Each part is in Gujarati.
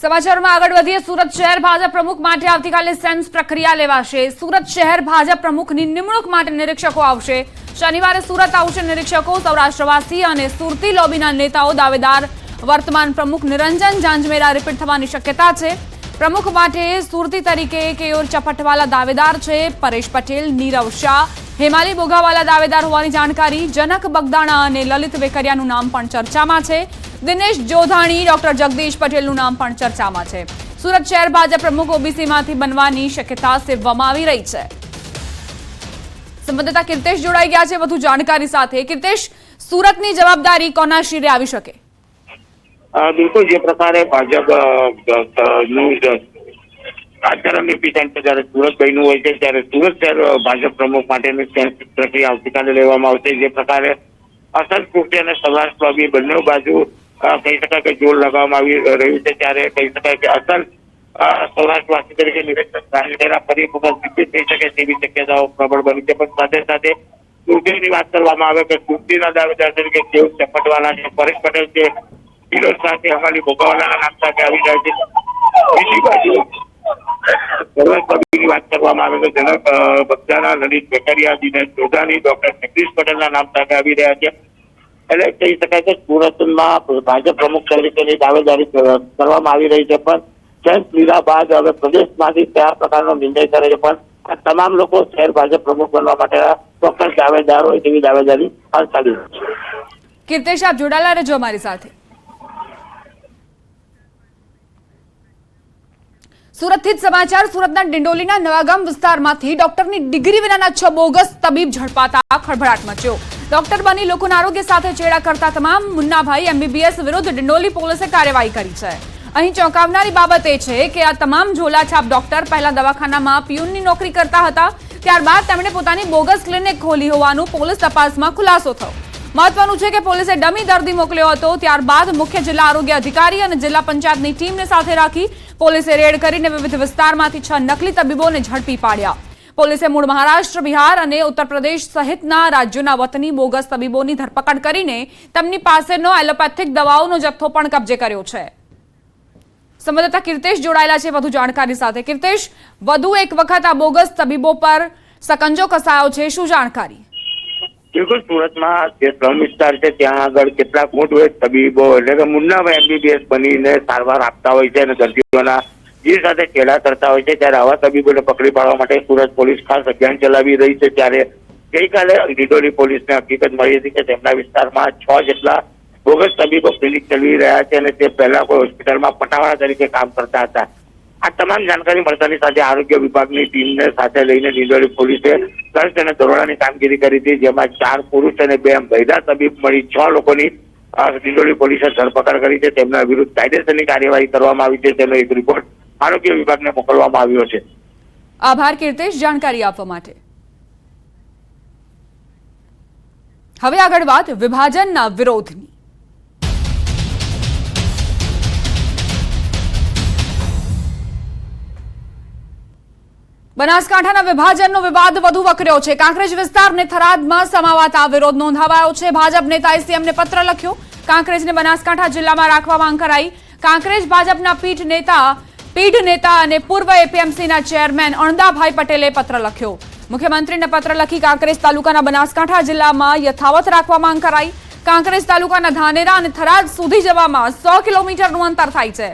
સમાચારમાં આગળ વધીએ. સુરત શહેર ભાજપ પ્રમુખ માટે આવતીકાલે સેન્સ પ્રક્રિયા લેવાશે. સુરત શહેર ભાજપ પ્રમુખની નિમણૂક માટે નિરીક્ષકો આવશે. શનિવારે સુરત આવશે નિરીક્ષકો, સૌરાષ્ટ્રવાસી અને સુરતી લોબીના નેતાઓ, દાવેદાર, વર્તમાન પ્રમુખ નિરંજન જાંજમેરા રિપીટ થવાની શક્યતા છે. પ્રમુખ માટે સુરતી તરીકે કેયોર ચપટવાલા દાવેદાર છે, પરેશ પટેલ, નીરવ શાહ, હેમાલી બોઘાવાલા દાવેદાર હોવાની જાણકારી, જનક બગદાણા અને લલિત વેકરિયાનું નામ પણ ચર્ચામાં છે. દિનેશ જોધાણી, ડોક્ટર જગદીશ પટેલનું નામ પણ ચર્ચામાં છે. સુરત શહેર ભાજપ પ્રમુખ ઓબીસીમાંથી બનવાની શક્યતા સેવવામાં આવી રહી છે. સંવાદદાતા કીર્તેશ જોડાઈ ગયા છે. વધુ જાણકારી સાથે કીર્તેશ, સુરતની જવાબદારી કોના શિરે આવી શકે? બિલકુલ, જે પ્રકારે ભાજપ રાજકારણની છે જ્યારે સુરતભાઈનું હોય છે, ત્યારે સુરત શહેર ભાજપ પ્રમુખ માટેની પ્રક્રિયા આવતીકાલે લેવામાં આવશે. જે પ્રકારે કૃષિ અને સૌરાષ્ટ્ર બંને બાજુ કહી શકાય કે જોર લગાવવામાં આવી રહ્યું છે ત્યારે કહી શકાય કે અસલ અ, સૌરાષ્ટ્રવાસી તરીકે નિવેદન ગાંધીનગરના ફરી વખત વિકસિત થઈ શકે તેવી શક્યતાઓ પ્રબળ બની છે. પણ સાથે સાથે સુરતીની વાત કરવામાં આવે કે સુરતીના દાવેદાર તરીકે કેવું ચપટવાલા છે. પરેશ પટેલ છે વિરોધ સાથે અમારી ભોગાવાલાના નામ સાથે આવી જાય છે. બીજી બાજુ સર્વસભ્યની વાત કરવામાં આવે તો જનક અ, બગદાણા લલિત વેકરિયા દિનેશ જોધાની ડોક્ટર જગદીશ પટેલના નામ સાથે આવી રહ્યા છે. એટલે કહી શકાય કે સુરતમાં ભાજપ પ્રમુખ તરીકેની દાવેદારી કરવામાં આવી રહી છે, પણ સેન્સ લીધા બાદ હવે પ્રદેશમાંથી કયા પ્રકારનો નિર્ણય કરે છે, પણ આ તમામ લોકો શહેર ભાજપ પ્રમુખ બનવા માટે ચોક્કસ દાવેદાર હોય તેવી દાવેદારી હાલ ચાલી રહી છે. કીર્તેશ, આપ જોડાયેલા રહેજો અમારી સાથે. સુરતથી જ સમાચાર, સુરતના ડિંડોલીના નવાગામ વિસ્તારમાંથી ડોક્ટરની ડિગ્રી વિનાના છ બોગસ તબીબ ઝડપાતા ખળભળાટ મચ્યો. ડોક્ટર બની લોકોના આરોગ્ય સાથે ચેડા કરતા તમામ મુન્નાભાઈ એમબીબીએસ વિરુદ્ધ ડિંડોલી પોલીસે કાર્યવાહી કરી છે. અહીં ચોંકાવનારી બાબત એ છે કે આ તમામ ઝોલાછાપ ડોક્ટર પહેલા દવાખાનામાં પીયુનની નોકરી કરતા હતા, ત્યારબાદ તેમણે પોતાની બોગસ ક્લિનિક ખોલી હોવાનું પોલીસ તપાસમાં ખુલાસો થયો. મહત્વનું છે કે પોલીસે ડમી દર્દી મોકલ્યો હતો, ત્યારબાદ મુખ્ય જિલ્લા આરોગ્ય અધિકારી અને જિલ્લા પંચાયતની ટીમને સાથે રાખી પોલીસે રેડ કરીને વિવિધ વિસ્તારમાંથી છ નકલી તબીબોને ઝડપી પાડ્યા. પોલીસે મૂળ મહારાષ્ટ્ર, બિહાર અને ઉત્તર પ્રદેશ સહિતના રાજ્યોના વતની બોગસ તબીબોની ધરપકડ કરીને તેમની પાસેનો એલોપેથિક દવાઓનો જથ્થો પણ કબજે કર્યો છે. સંવાદદાતા કીર્તેશ જોડાયેલા છે વધુ જાણકારી સાથે. કીર્તેશ, વધુ એક વખત આ બોગસ તબીબો પર સકંજો કસાયો છે, શું જાણકારી? બિલકુલ, સુરતમાં જે શ્રમ વિસ્તાર છે, ત્યાં આગળ કેટલાક મોટવેજ તબીબો, એટલે કે મુન્નાભાઈ એમબીબીએસ બનીને સારવાર આપતા હોય છે અને દર્દીઓના જે સાથે ચેડા કરતા હોય છે ત્યારે આવા તબીબોને પકડી પાડવા માટે સુરત પોલીસ ખાસ અભિયાન ચલાવી રહી છે. ત્યારે ગઈકાલે ડિડોલી પોલીસને હકીકત મળી હતી કે તેમના વિસ્તારમાં છ જેટલા બોગસ તબીબો ક્લિનિક ચલાવી રહ્યા છે અને તે પહેલા કોઈ હોસ્પિટલમાં પટાવાળા તરીકે કામ કરતા હતા. આ તમામ જાણકારી મળતાની સાથે આરોગ્ય વિભાગની ટીમને સાથે લઈને ડિંડોલી પોલીસે સર્ચ અને દરોડાની કામગીરી કરી હતી જેમાં ચાર પુરુષ અને બે મહિલા તબીબ મળી છ લોકોની અ, પોલીસે ધરપકડ કરી છે. તેમના વિરુદ્ધ કાયદેસરની કાર્યવાહી કરવામાં આવી છે. તેનો એક રિપોર્ટ આરોગ્ય વિભાગને મોકલવામાં આવ્યો છે. આભાર કીર્તેશ, જાણકારી આપવા માટે. હવે આગળ વાત વિભાજનના વિરોધની. બનાસકાંઠાના વિભાજનનો વિવાદ વધુ વકર્યો છે. કાંકરેજ વિસ્તારને થરાદમાં સમાવાતા વિરોધ નોંધાવાયો છે. ભાજપ નેતાએ સીએમને પત્ર લખ્યો. કાંકરેજને બનાસકાંઠા જિલ્લામાં રાખવા માંગ કરાઈ કાંકરેજ ભાજપના પીઠ નેતા પીઢ નેતા અને પૂર્વ એપીએમસીના ચેરમેન અણદાભાઈ પટેલે પત્ર લખ્યો. મુખ્યમંત્રીને પત્ર લખી કાંકરેજ તાલુકાના બનાસકાંઠા જિલ્લામાં યથાવત રાખવા માંગ કરાઈ. કાંકરેજ તાલુકાના ધાનેરા અને થરાદ સુધી જવામાં સો કિલોમીટરનું અંતર થાય છે.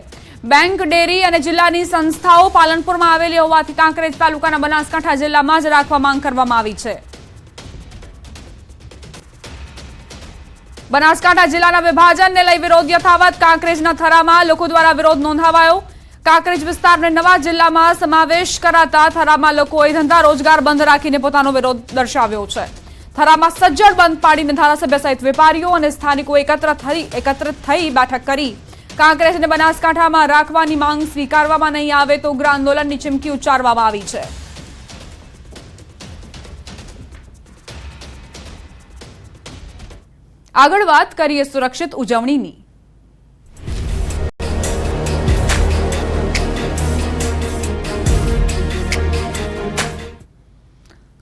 બેંક, ડેરી અને જિલ્લાની સંસ્થાઓ પાલનપુરમાં આવેલી હોવાથી કાંકરેજ તાલુકાના બનાસકાંઠા જિલ્લામાં જ રાખવા માંગ કરવામાં આવી છે. બનાસકાંઠા જિલ્લાના વિભાજનને લઈ વિરોધ યથાવત કાંકરેજના થરામાં લોકો દ્વારા વિરોધ નોંધાવાયો. કાંકરેજ વિસ્તારને નવા જિલ્લામાં સમાવેશ કરાતા થરામાં લોકોએ ધંધા રોજગાર બંધ રાખીને પોતાનો વિરોધ દર્શાવ્યો છે. થરામાં સજ્જડ બંધ પાડીને ધારાસભ્ય સહિત વેપારીઓ અને સ્થાનિકો એકત્ર થઈ, એકત્રિત થઈ બેઠક કરી. કાંકરેજ અને બનાસકાંઠામાં રાખવાની માંગ સ્વીકારવામાં નહીં આવે તો ઉગ્ર આંદોલનની ચીમકી ઉચ્ચારવામાં આવી છે. આગળ વાત કરીએ સુરક્ષિત ઉજવણીની.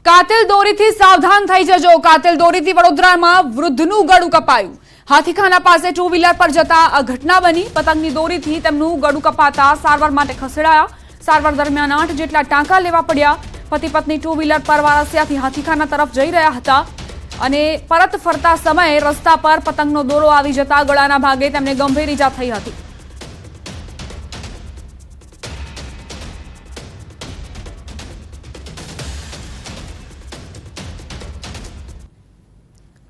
કાતિલ દોરીથી સાવધાન થઈ જજો. કાતિલ દોરીથી વડોદરામાં વૃદ્ધનું ગળું કપાયું. હાથીખાના પાસે ટુ વ્હીલર પર જતા ઘટના બની. પતંગની દોરીથી તેમનું ગળું કપાતા સારવાર માટે ખસેડાયા. સારવાર દરમિયાન આઠ જેટલા ટાંકા લેવા પડ્યા. પતિ પત્ની ટુ વ્હીલર પર વારસિયાથી હાથીખાના તરફ જઈ રહ્યા હતા અને પરત ફરતા સમયે રસ્તા પર પતંગનો દોરો આવી જતા ગળાના ભાગે તેમને ગંભીર ઈજા થઈ હતી.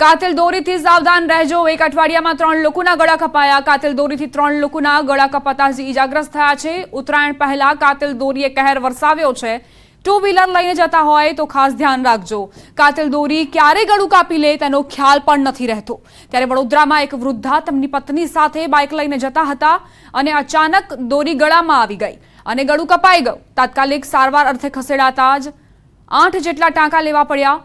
કાતિલ દોરીથી સાવધાન રહેજો. એક અઠવાડિયામાં ત્રણ લોકોના ગળા કપાયા. કાતિલ દોરીથી ત્રણ લોકોના ગળા કપાતા ઇજાગ્રસ્ત થયા છે. ઉત્તરાયણ પહેલા કાતિલ દોરીએ કહેર વરસાવ્યો છે. ટુ વ્હીલર લઈને જતા હોય તો ખાસ ધ્યાન રાખજો. કાતિલ દોરી ક્યારે ગળું કાપી લે તેનો ખ્યાલ પણ નથી રહેતો. ત્યારે વડોદરામાં એક વૃદ્ધા તેમની પત્ની સાથે બાઇક લઈને જતા હતા અને અચાનક દોરી ગળામાં આવી ગઈ અને ગળું કપાઈ ગયું. તાત્કાલિક સારવાર અર્થે ખસેડાતા જ આઠ જેટલા ટાંકા લેવા પડ્યા.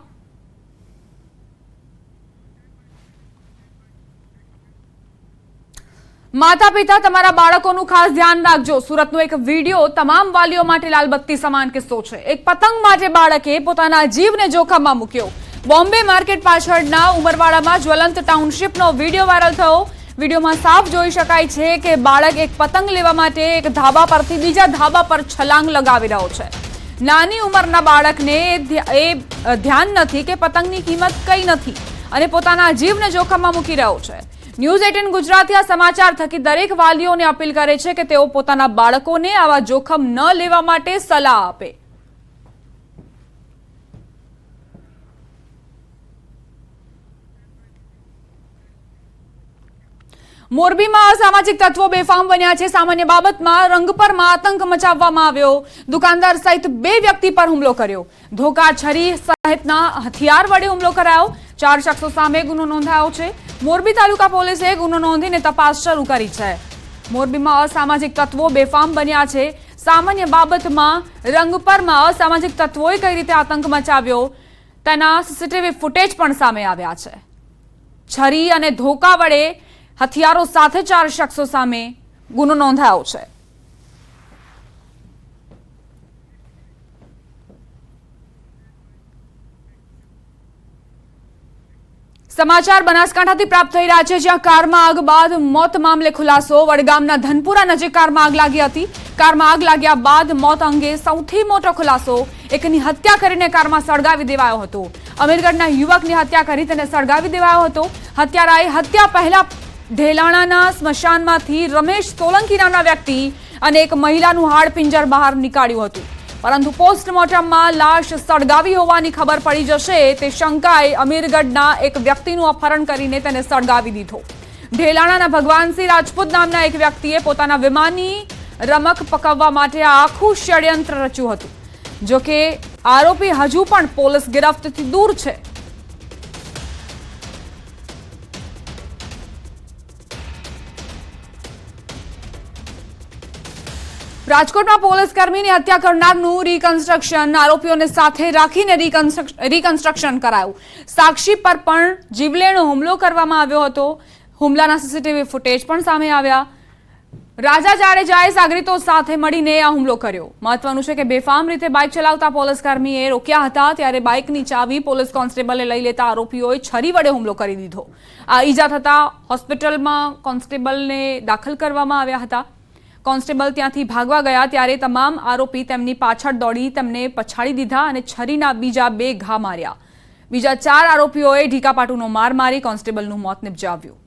માતા પિતા તમારા બાળકોનું ખાસ ધ્યાન રાખજો. સુરતનો એક વીડિયો તમામ વાલીઓ માટે લાલબત્તી સમાન કિસ્સો છે. એક પતંગ માટે બાળકે પોતાના જીવને જોખમમાં મૂક્યો. બોમ્બે માર્કેટ પાછળના ઉમરવાડામાં જ્વલંત ટાઉનશીપનો વીડિયો વાયરલ થયો. વિડીયોમાં સાફ જોઈ શકાય છે કે બાળક એક પતંગ લેવા માટે એક ધાબા પરથી બીજા ધાબા પર છલાંગ લગાવી રહ્યો છે. નાની ઉંમરના બાળકને એ ધ્યાન નથી કે પતંગની કિંમત કઈ નથી અને પોતાના જીવને જોખમમાં મૂકી રહ્યો છે. ન્યૂઝ એટીન ગુજરાતી આ સમાચાર થકી દરેક વાલીઓને અપીલ કરે છે કે તેઓ પોતાના બાળકોને આવા જોખમ ન લેવા માટે સલાહ આપે. મોરબીમાં અસામાજિક તત્વો બેફામ બન્યા છે. સામાન્ય બાબતમાં રંગ પરમાં આતંક મચાવવામાં આવ્યો. દુકાનદાર સહિત બે વ્યક્તિ પર હુમલો કર્યો. ધોકા છરી સહિતના હથિયાર વડે હુમલો કરાયો. ચાર શખ્સો સામે ગુનો નોંધાયો છે. મોરબી તાલુકા પોલીસે ગુનો નોંધીને તપાસ શરૂ કરી છે. મોરબીમાં અસામાજિક તત્વો બેફામ બન્યા છે. સામાન્ય બાબતમાં રંગપરમાં અસામાજિક તત્વોએ કઈ રીતે આતંક મચાવ્યો? તેના સીસીટીવી ફૂટેજ પણ સામે આવ્યા છે. છરી અને ધોકા વડે હથિયારો સાથે ચાર શખ્સો સામે ગુનો નોંધાયો છે. સમાચાર બનાસકાંઠાથી પ્રાપ્ત થઈ રહ્યા છે, જ્યાં કારમાં આગ બાદ મોત મામલે ખુલાસો. વડગામના ધનપુરા નજીક કારમાં આગ લાગી હતી. કારમાં આગ લાગ્યા બાદ મોત અંગે સૌથી મોટો ખુલાસો. એકની હત્યા કરીને કારમાં સળગાવી દેવાયો હતો. અમીરગઢના યુવકની હત્યા કરી તેને સળગાવી દેવાયો હતો. હત્યારાએ હત્યા પહેલા ઢેલાણાના સ્મશાનમાંથી રમેશ સોલંકી નામના વ્યક્તિ અને એક મહિલાનું હાડપિંજર બહાર નીકાળ્યું હતું. પરંતુ પોસ્ટમોર્ટમમાં લાશ સળગાવી હોવાની ખબર પડી જશે તે શંકાએ અમીરગઢના એક વ્યક્તિનું અપહરણ કરીને તેને સળગાવી દીધો. ઢેલાણાના ભગવાનસિંહ રાજપૂત નામના એક વ્યક્તિએ પોતાના વિમાની રમક પકવવા માટે આખું ષડયંત્ર રચ્યું હતું. જોકે આરોપી હજુ પણ પોલીસ ગિરફ્તથી દૂર છે. રાજકોટમાં પોલીસ કર્મીની હત્યા કરનારનું રીકન્સ્ટ્રક્શન આરોપીઓને સાથે રાખીને રીકન્સ્ટ્રક- રીકન્સ્ટ્રક્શન કરાયું. સાક્ષી પર પણ જીવલેણો હુમલો કરવામાં આવ્યો હતો. હુમલાના સીસીટીવી ફૂટેજ પણ સામે આવ્યા. રાજા જાડેજાએ સાગરીતો સાથે મળીને આ હુમલો કર્યો. મહત્વનું છે કે બેફામ રીતે બાઇક ચલાવતા પોલીસ કર્મીએ રોક્યા હતા, ત્યારે બાઇકની ચાવી પોલીસ કોન્સ્ટેબલે લઈ લેતા આરોપીઓએ છરી વડે હુમલો કરી દીધો. આ ઈજા થતા હોસ્પિટલમાં કોન્સ્ટેબલને દાખલ કરવામાં આવ્યા હતા. કોન્સ્ટેબલ ત્યાંથી ભાગવા ગયા ત્યારે તમામ આરોપી તેમની પાછળ દોડી તેમને પછાડી દીધા અને છરીના બીજા બે ઘા માર્યા. બીજા ચાર આરોપીઓએ ઢીકાપાટુનો માર મારી કોન્સ્ટેબલનું મોત નિપજાવ્યું.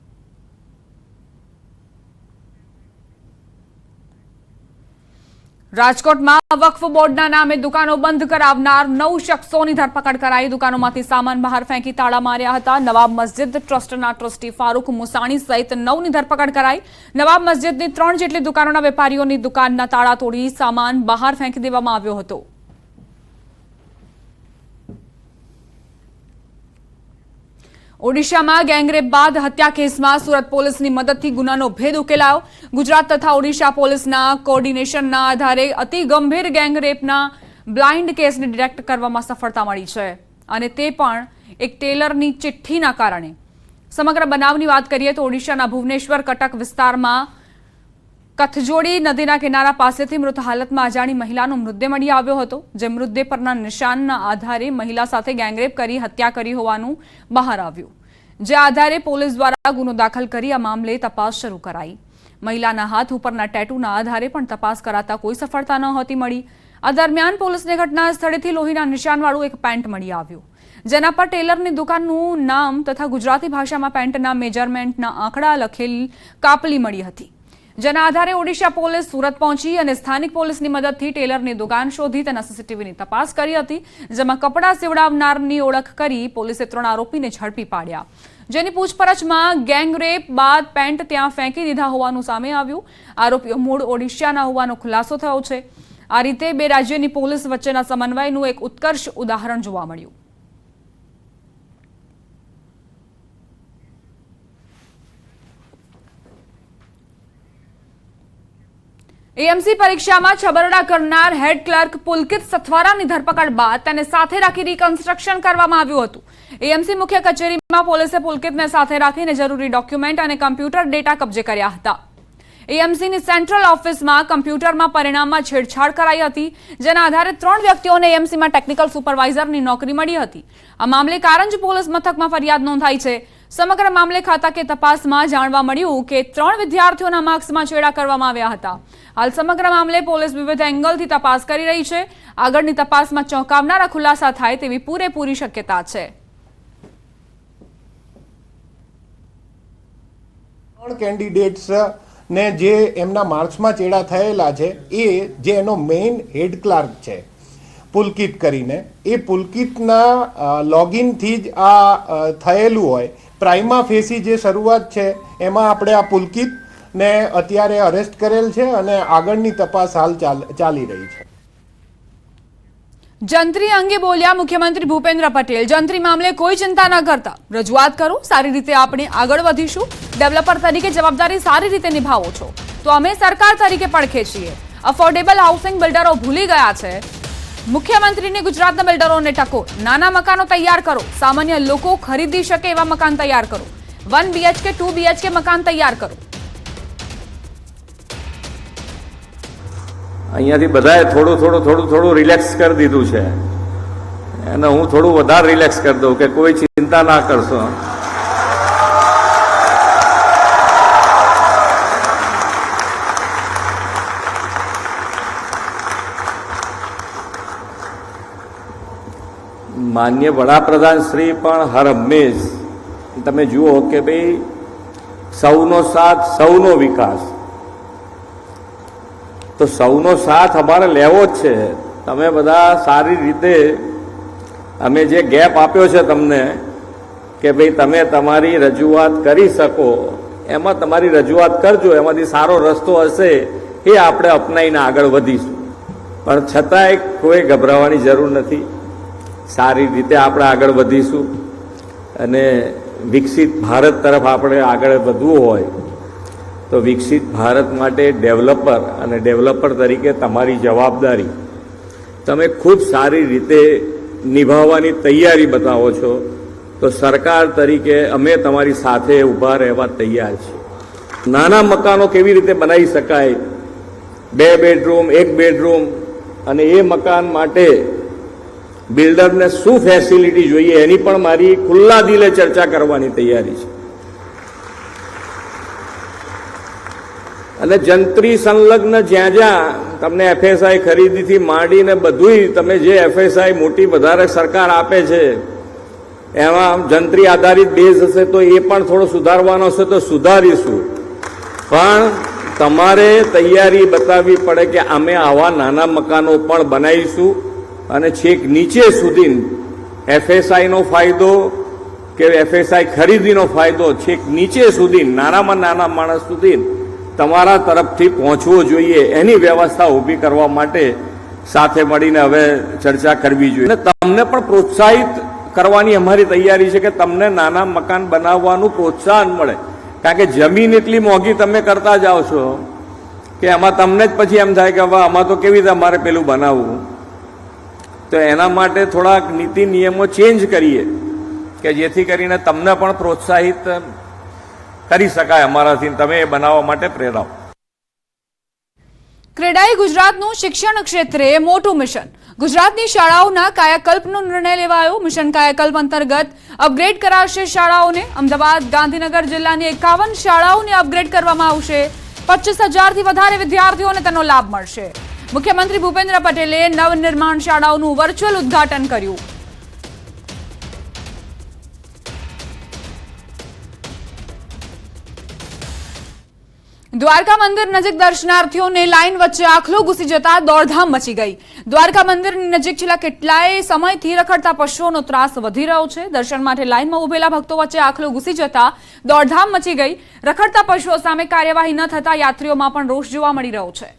રાજકોટમાં વક્ફ બોર્ડના નામે દુકાનો બંધ કરાવનાર નવ શખ્સોની ધરપકડ કરાઈ. દુકાનોમાંથી સામાન બહાર ફેંકી તાળા માર્યા હતા. નવાબ મસ્જિદ ટ્રસ્ટના ટ્રસ્ટી ફારૂક મુસાણી સહિત નવની ધરપકડ કરાઈ. નવાબ મસ્જિદની ત્રણ જેટલી દુકાનોના વેપારીઓની દુકાનના તાળા તોડી સામાન બહાર ફેંકી દેવામાં આવ્યો હતો. ઓડિશામાં ગેંગરેપ બાદ હત્યા કેસમાં સુરત પોલીસની મદદથી ગુનાનો ભેદ ઉકેલાયો. ગુજરાત તથા ઓડિશા પોલીસના કોર્ડિનેશનના આધારે અતિ ગંભીર ગેંગરેપના બ્લાઇન્ડ કેસને ડિટેક્ટ કરવામાં સફળતા મળી છે. અને તે પણ એક ટેલરની ચિઠ્ઠીના કારણે. સમગ્ર બનાવની વાત કરીએ તો ઓડિશાના ભુવનેશ્વર કટક વિસ્તારમાં કથજોડી નદીના કિનારા પાસેથી મૃત હાલતમાં અજાણી મહિલાનો મૃતદેહ મળી આવ્યો હતો. જે મૃતદેહ પરના નિશાનના આધારે મહિલા સાથે ગેંગરેપ કરી હત્યા કરી હોવાનું બહાર આવ્યું. જે આધારે પોલીસ દ્વારા ગુનો દાખલ કરી આ મામલે તપાસ શરૂ કરાઈ. મહિલાના હાથ ઉપરના ટેટુના આધારે પણ તપાસ કરાતા કોઈ સફળતા નહોતી મળી. આ દરમિયાન પોલીસને ઘટના સ્થળેથી લોહીના નિશાનવાળું એક પેન્ટ મળી આવ્યું. જેના પર ટેલરની દુકાનનું નામ તથા ગુજરાતી ભાષામાં પેન્ટના મેજરમેન્ટના આંકડા લખેલ કાપલી મળી હતી. જેના આધારે ઓડિશા પોલીસ સુરત પહોંચી અને સ્થાનિક પોલીસની મદદથી ટેલરની દુકાન શોધી તેના સીસીટીવીની તપાસ કરી હતી, જેમાં કપડાં સીવડાવનારની ઓળખ કરી પોલીસે ત્રણ આરોપીને ઝડપી પાડ્યા. જેની પૂછપરછમાં ગેંગરેપ બાદ પેન્ટ ત્યાં ફેંકી દીધા હોવાનું સામે આવ્યું. આરોપીઓ મૂળ ઓડિશાના હોવાનો ખુલાસો થયો છે. આ રીતે બે રાજ્યની પોલીસ વચ્ચેના સમન્વયનું એક ઉત્કર્ષ ઉદાહરણ જોવા મળ્યું. એએમસી પરીક્ષામાં છબરડા કરનાર હેડ ક્લર્ક પુલકિત સથવારાની ધરપકડ બાદ તેને સાથે રાખી રિકન્સ્ટ્રક્શન કરવામાં આવ્યું હતું. એએમસી મુખ્ય કચેરીમાં પોલીસે પુલકિતને સાથે રાખીને જરૂરી ડોક્યુમેન્ટ અને કમ્પ્યુટર ડેટા કબજે કર્યા હતા. એએમસીની સેન્ટ્રલ ઓફિસમાં કમ્પ્યુટરમાં પરિણામમાં છેડછાડ કરાઈ હતી, જેના આધારે ત્રણ વ્યક્તિઓને એએમસીમાં ટેકનિકલ સુપરવાઇઝરની નોકરી મળી હતી. આ મામલે કારંજ પોલીસ મથકમાં ફરિયાદ નોંધાઈ છે. સમગ્ર મામલે ખાતા કે તપાસમાં જાણવા મળ્યું કે ત્રણ વિદ્યાર્થીઓના માર્ક્સમાં ચેડા કરવામાં આવ્યા હતા. હાલ સમગ્ર મામલે પોલીસ વિવિધ એંગલથી તપાસ કરી રહી છે. આગળની તપાસમાં ચોંકાવનારા ખુલાસા થાય તેવી પૂરેપૂરી શક્યતા છે. ત્રણ કેન્ડિડેટ્સ ને જે એમના માર્ક્સમાં ચેડા થયેલા છે, એ જે એનો મેઇન હેડ ક્લાર્ક છે. પુલકિત કરીને. એ પુલકિતના લોગિનથી જ આ થયેલું હોય. પ્રાઇમા ફેસી જે શરૂઆત છે, એમાં આપણે આ પુલકિત ને અત્યારે અરેસ્ટ કરેલ છે અને આગળની તપાસ હાલ ચાલી રહી છે. જંત્રી અંગે બોલ્યા મુખ્યમંત્રી ભૂપેન્દ્ર પટેલ. જંત્રી મામલે કોઈ ચિંતા ન કરતા. રજૂઆત કરો, સારી રીતે આપણે આગળ વધીશું. ડેવલપર તરીકે જવાબદારી સારી રીતે નિભાવો છો. તો અમે સરકાર તરીકે પડખે છીએ અફોર્ડેબલ હાઉસિંગ બિલ્ડરો ભૂલી ગયા છે. મુખ્યમંત્રીને ગુજરાતના બિલ્ડરોને ટકો નાના મકાનો તૈયાર કરો. સામાન્ય લોકો ખરીદી શકે એવા મકાન તૈયાર કરો. વન બીએચકે ટુ બીએચકે મકાન તૈયાર કરો. અહીંયાથી બધાએ થોડું થોડું થોડું થોડું રિલેક્સ કરી દીધું છે. અને હું થોડું વધારે રિલેક્સ કરી દઉં કે કોઈ ચિંતા ના કરશો. માન્ય વડાપ્રધાન શ્રી પણ હર હંમેશ. તમે જુઓ કે ભાઈ, સૌનો સાથ, સૌનો વિકાસ. તો સૌનો સાથ અમારે લેવો જ છે. તમે બધા સારી રીતે અમે જે ગેપ આપ્યો છે તમને, કે ભાઈ તમે તમારી રજૂઆત કરી શકો, એમાં તમારી રજૂઆત કરજો, એમાંથી સારો રસ્તો હશે એ આપણે અપનાવીને આગળ વધીશું. પણ છતાંય કોઈ ગભરાવાની જરૂર નથી. સારી રીતે આપણે આગળ વધીશું અને વિકસિત ભારત તરફ આપણે આગળ વધવું હોય તો વિકસિત ભારત માટે ડેવલપર અને ડેવલપર તરીકે તમારી જવાબદારી. તમે ખૂબ સારી રીતે નિભાવવાની તૈયારી બતાવો છો, તો સરકાર તરીકે અમે તમારી સાથે ઊભા રહેવા તૈયાર છીએ. નાના મકાનો કેવી રીતે બનાવી શકાય? બે બેડરૂમ, એક બેડરૂમ અને એ મકાન માટે બિલ્ડરને શું ફેસિલિટી જોઈએ એની પણ મારી ખુલ્લા દિલે ચર્ચા કરવાની તૈયારી છે. અને જંત્રી સંલગ્ન જ્યાં જ્યાં તમને એફએસઆઈ ખરીદીથી માંડીને બધુંય તમે જે એફએસઆઈ મોટી વધારે સરકાર આપે છે, એમાં જંત્રી આધારિત બેઝ હશે તો એ પણ થોડો સુધારવાનો હશે તો સુધારીશું. પણ તમારે તૈયારી બતાવવી પડે કે અમે આવા નાના મકાનો પણ બનાવીશું. અને છેક નીચે સુધી એફએસઆઈનો ફાયદો કે એફએસઆઈ ખરીદીનો ફાયદો છેક નીચે સુધી, નાનામાં નાના માણસ સુધી તમારા તરફથી પહોંચવો જોઈએ. એની વ્યવસ્થા ઊભી કરવા માટે સાથે મળીને હવે ચર્ચા કરવી જોઈએ. તમને પણ પ્રોત્સાહિત કરવાની અમારી તૈયારી છે કે તમને નાના મકાન બનાવવાનું પ્રોત્સાહન મળે. કારણ કે જમીન એટલી મોંઘી તમે કરતા જાઓ છો કે આમાં તમને જ પછી એમ થાય કે હવે આમાં તો કેવી રીતે અમારે પેલું બનાવવું? તો એના માટે થોડાક નીતિ નિયમો ચેન્જ કરીએ કે જેથી કરીને તમને પણ પ્રોત્સાહિત કરી શકાય અમારાથી તમે એ બનાવવા માટે પ્રેરાવ. ક્રેડાઈ ગુજરાતનું શિક્ષણ ક્ષેત્રે મોટું મિશન. ગુજરાતની શાળાઓના કાયાકલ્પનો નિર્ણય લેવાયો. મિશન કાયાકલ્પ અંતર્ગત અપગ્રેડ કરાશે શાળાઓને. અમદાવાદ, ગાંધીનગર જિલ્લાની એકાવન શાળાઓને અપગ્રેડ કરવામાં આવશે. પચીસ હજારથી વધારે વિદ્યાર્થીઓને તેનો લાભ મળશે. મુખ્યમંત્રી ભૂપેન્દ્ર પટેલે નવનિર્માણ શાળાઓનું વર્ચ્યુઅલ ઉદ્ઘાટન કર્યું. દ્વારકા મંદિર નજીક દર્શનાર્થીઓને લાઈન વચ્ચે આખલો ઘૂસી જતા દોડધામ મચી ગઈ. દ્વારકા મંદિરની નજીક છેલ્લા કેટલાય સમયથી રખડતા પશુઓનો ત્રાસ વધી રહ્યો છે. દર્શન માટે લાઈનમાં ઉભેલા ભક્તો વચ્ચે આખલો ઘૂસી જતા દોડધામ મચી ગઈ. રખડતા પશુઓ સામે કાર્યવાહી ન થતા યાત્રીઓમાં પણ રોષ જોવા મળી રહ્યો છે.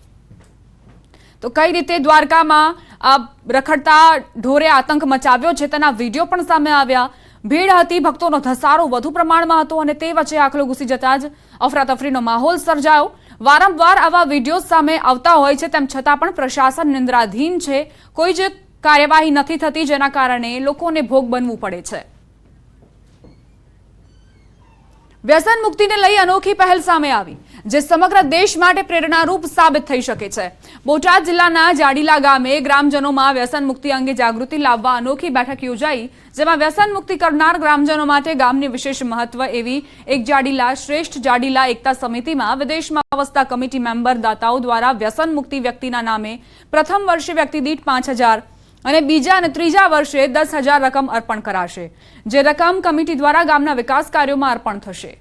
તો કઈ રીતે દ્વારકામાં આ રખડતા ઢોરે આતંક મચાવ્યો છે તેના વીડિયો પણ સામે આવ્યા. ભીડ હતી, ભક્તોનો ધસારો વધુ પ્રમાણમાં હતો અને તે વચ્ચે આખલો ઘૂસી જતા જ અફરાતફરીનો માહોલ સર્જાયો. વારંવાર આવા વીડિયો સામે આવતા હોય છે, તેમ છતાં પણ પ્રશાસન નિંદ્રાધીન છે. કોઈ જ કાર્યવાહી નથી થતી જેના કારણે લોકોને ભોગ બનવું પડે છે. વ્યસન મુક્તિને લઈ અનોખી પહેલ સામે આવી. જે સમગ્ર દેશ માટે પ્રેરણારૂપ સાબિત થઈ શકે છે. બોટાદ જિલ્લાના જાડીલા ગામે ગ્રામજનોમાં વ્યસન મુક્તિ અંગે જાગૃતિ લાવવા અનોખી બેઠક યોજાઈ, જેમાં વ્યસન મુક્તિ કરનાર ગ્રામજનો માટે ગામની વિશેષ મહત્વ એવી એક જાડીલા, શ્રેષ્ઠ જાડીલા એકતા સમિતિમાં વિદેશમાં વસતા કમિટી મેમ્બર દાતાઓ દ્વારા વ્યસન મુક્તિ વ્યક્તિના નામે પ્રથમ વર્ષે વ્યક્તિ દીઠ પાંચ હજાર અને બીજા અને ત્રીજા વર્ષે દસ હજાર રકમ અર્પણ કરાશે, જે રકમ કમિટી દ્વારા ગામના વિકાસ કાર્યોમાં અર્પણ થશે.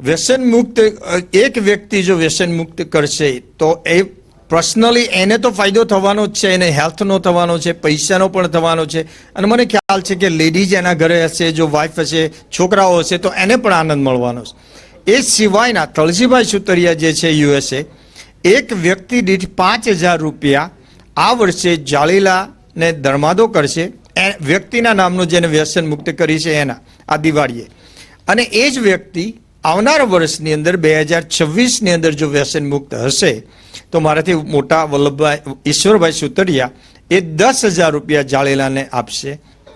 વ્યસન મુક્ત, એક વ્યક્તિ જો વ્યસન મુક્ત કરશે, તો એ પર્સનલી એને તો ફાયદો થવાનો જ છે, એને હેલ્થનો થવાનો છે, પૈસાનો પણ થવાનો છે. અને મને ખ્યાલ છે કે લેડીઝ એના ઘરે હશે, જો વાઈફ હશે, છોકરાઓ હશે, તો એને પણ આનંદ મળવાનો છે. એ સિવાયના તળજીભાઈ સુતરિયા જે છે યુએસએ એક વ્યક્તિ દીઠ પાંચ હજાર રૂપિયા આ વર્ષે જાળીલાને ધર્માદો કરશે. એ વ્યક્તિના નામનું જેને વ્યસન મુક્ત કરી છે એના, આ દિવાળીએ. અને એ જ વ્યક્તિ આવનાર વર્ષની અંદર બે હજાર છવ્વીસની અંદર જો વ્યસન મુક્ત હશે, તો મારાથી મોટા વલ્લભભાઈ, ઈશ્વરભાઈ સુતરિયા એ દસ હજાર રૂપિયા જાળેલાને આપશે.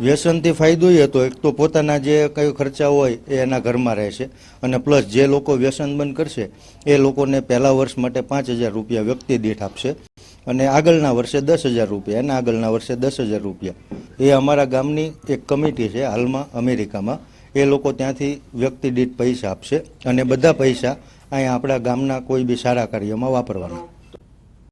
વ્યસનથી ફાયદો એ હતો, એક તો પોતાના જે કયો ખર્ચા હોય એ એના ઘરમાં રહેશે અને પ્લસ જે લોકો વ્યસન બંધ કરશે, એ લોકોને પહેલા વર્ષ માટે પાંચ હજાર રૂપિયા વ્યક્તિ દીઠ આપશે અને આગળના વર્ષે દસ હજાર રૂપિયા, એના આગળના વર્ષે દસ હજાર રૂપિયા. એ અમારા ગામની એક કમિટી છે, હાલમાં અમેરિકામાં. એ લોકો ત્યાંથી વ્યક્તિ દીઠ પૈસા આપશે અને બધા પૈસા અહીંયા આપણા ગામના કોઈ બી સારા કાર્યમાં વાપરવાના.